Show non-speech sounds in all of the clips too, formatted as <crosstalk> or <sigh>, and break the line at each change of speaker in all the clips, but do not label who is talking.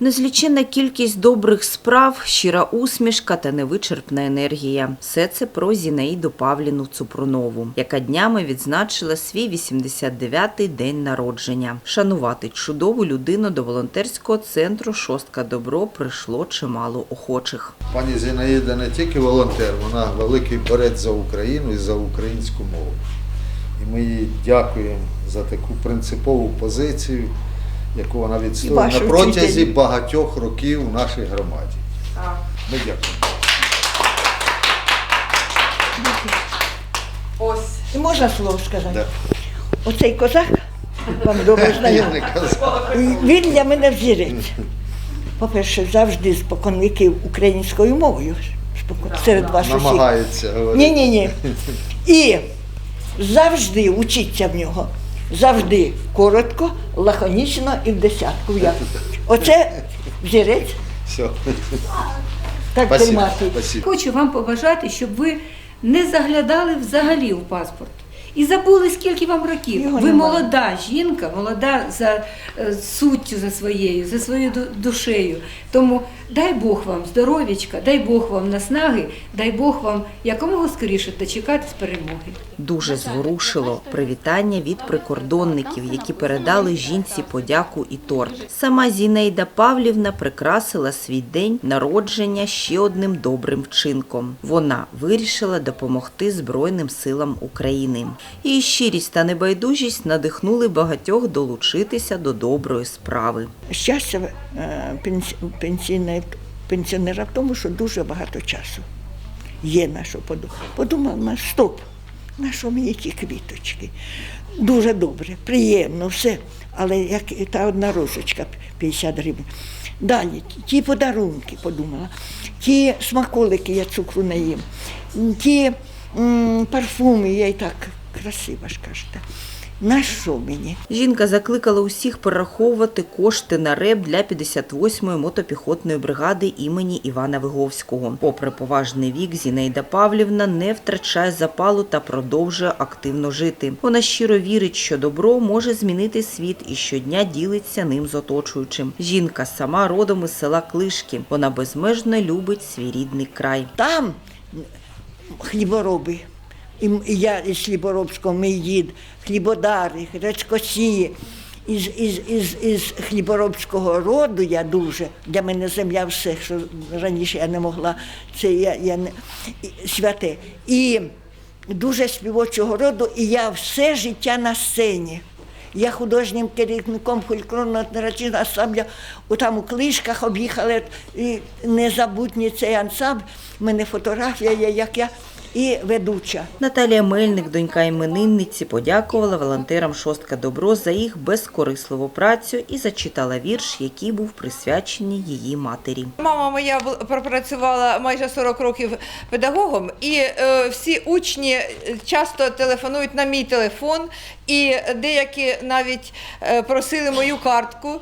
Незліченна кількість добрих справ, щира усмішка та невичерпна енергія. Все це про Зінаїду Павліну Цупрунову, яка днями відзначила свій 89-й день народження. Шанувати чудову людину до волонтерського центру Шостка Добро прийшло чимало охочих.
Пані Зінаїда не тільки волонтер, вона великий борець за Україну і за українську мову. І ми їй дякуємо за таку принципову позицію, яку вона відстоює на протязі
вчитель.
багатьох років у нашій громаді. Ми дякуємо.
Ось.
І можна слово сказати?
Да.
Оцей козак, вам добре <laughs> знайомий, він для мене взірець. По-перше, завжди споконвіків українською мовою спокон- серед вас усіх.
Намагається говорити.
Ні, ні, ні. І завжди учіться в нього. Завжди коротко, лаконічно і в десятку. Я. Оце взірець,
Все.
так
Спасибо.
тримати.
Спасибо.
Хочу вам побажати, щоб ви не заглядали взагалі в паспорт. І забули, скільки вам років.
Його
ви
немає.
молода жінка, молода за е, суттю за своєю, за своєю душею. Тому дай Бог вам здоров'ячка, дай Бог вам наснаги, дай Бог вам якомога скоріше дочекатись перемоги.
Дуже зворушило привітання від прикордонників, які передали жінці подяку і торт. Сама Зінейда Павлівна прикрасила свій день народження ще одним добрим вчинком. Вона вирішила допомогти Збройним силам України. Її щирість та небайдужість надихнули багатьох долучитися до доброї справи.
Щастя е, пенсіонера в тому, що дуже багато часу є на що подумати. Подумав, на стоп, на що мені ті квіточки? Дуже добре, приємно, все. Але як та одна розочка 50 гривень. Далі ті подарунки подумала, ті смаколики я цукру не їм, ті м, парфуми, я і так красива ж кажете. На що мені?
Жінка закликала усіх перераховувати кошти на РЕБ для 58-ї мотопіхотної бригади імені Івана Виговського. Попри поважний вік, Зінейда Павлівна не втрачає запалу та продовжує активно жити. Вона щиро вірить, що добро може змінити світ і щодня ділиться ним з оточуючим. Жінка сама родом із села Клишки. Вона безмежно любить свій рідний край.
Там хлібороби. І я із Хліборобського, мій дід, хлібодари, гречкосії. Із, із, із, із хліборобського роду я дуже, для мене земля все, що раніше я не могла, це я, я не, святе. І дуже співочого роду, і я все життя на сцені. Я художнім керівником фольклорного наречного ансамбля, там у Клишках об'їхали і незабутній цей ансамбль. У мене фотографія є, як я, і ведуча.
Наталія Мельник, донька іменинниці, подякувала волонтерам Шостка Добро за їх безкорисливу працю і зачитала вірш, який був присвячений її матері.
Мама моя пропрацювала майже 40 років педагогом, і е, всі учні е, часто телефонують на мій телефон, і деякі навіть е, просили мою картку,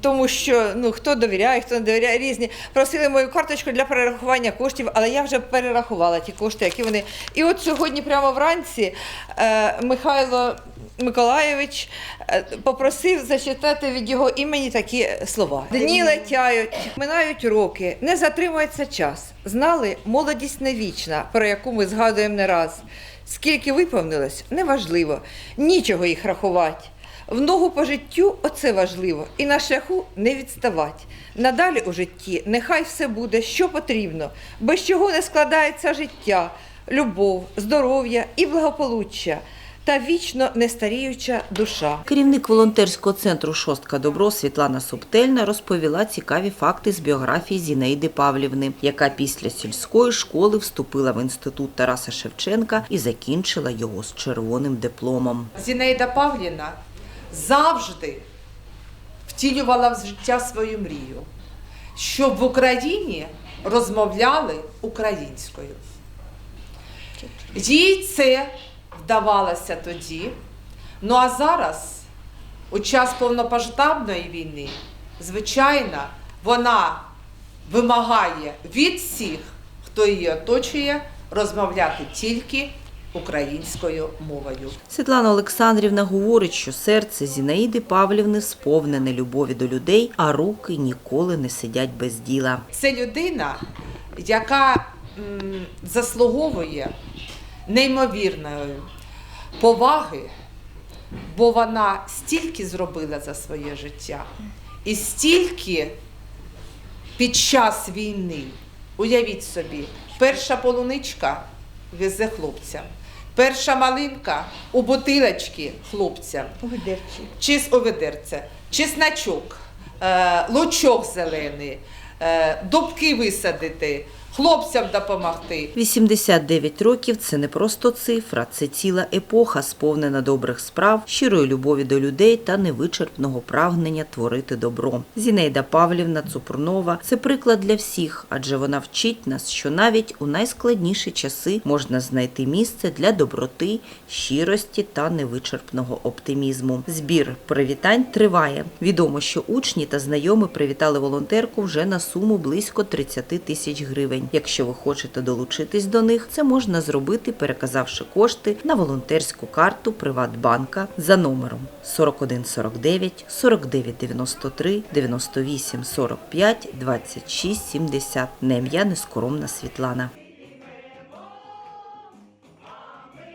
тому що ну хто довіряє, хто не довіряє, різні. Просили мою карточку для перерахування коштів, але я вже перерахувала ті кошти, які вони. І от сьогодні, прямо вранці, е, Михайло Миколайович е, попросив зачитати від його імені такі слова. Дні летяють, минають роки, не затримується час. Знали, молодість не вічна, про яку ми згадуємо не раз. Скільки виповнилось, неважливо, нічого їх рахувати. В ногу по життю оце важливо, і на шляху не відставать. Надалі у житті нехай все буде, що потрібно, без чого не складається життя, любов, здоров'я і благополуччя та вічно нестаріюча душа.
Керівник волонтерського центру Шостка Добро Світлана Субтельна розповіла цікаві факти з біографії Зінейди Павлівни, яка після сільської школи вступила в інститут Тараса Шевченка і закінчила його з червоним дипломом.
Зінаїда Павлівна завжди втілювала в життя свою мрію, щоб в Україні розмовляли українською. Їй це вдавалося тоді. Ну а зараз, у час повномасштабної війни, звичайно, вона вимагає від всіх, хто її оточує, розмовляти тільки українською мовою.
Світлана Олександрівна говорить, що серце Зінаїди Павлівни сповнене любові до людей, а руки ніколи не сидять без діла.
Це людина, яка заслуговує неймовірної поваги, бо вона стільки зробила за своє життя і стільки під час війни. Уявіть собі, перша полуничка везе хлопцям, перша малинка у бутилочки хлопцям, чи з оведерця, чесночок, е, лучок зелений, е, дубки висадити, хлопцям допомогти.
89 років це не просто цифра, це ціла епоха, сповнена добрих справ, щирої любові до людей та невичерпного прагнення творити добро. Зінейда Павлівна Цупрунова це приклад для всіх, адже вона вчить нас, що навіть у найскладніші часи можна знайти місце для доброти, щирості та невичерпного оптимізму. Збір привітань триває. Відомо, що учні та знайомі привітали волонтерку вже на суму близько 30 тисяч гривень. Якщо ви хочете долучитись до них, це можна зробити, переказавши кошти на волонтерську карту Приватбанка за номером 4149 4993 98 45 26 70 Нем'я Нескоромна Світлана.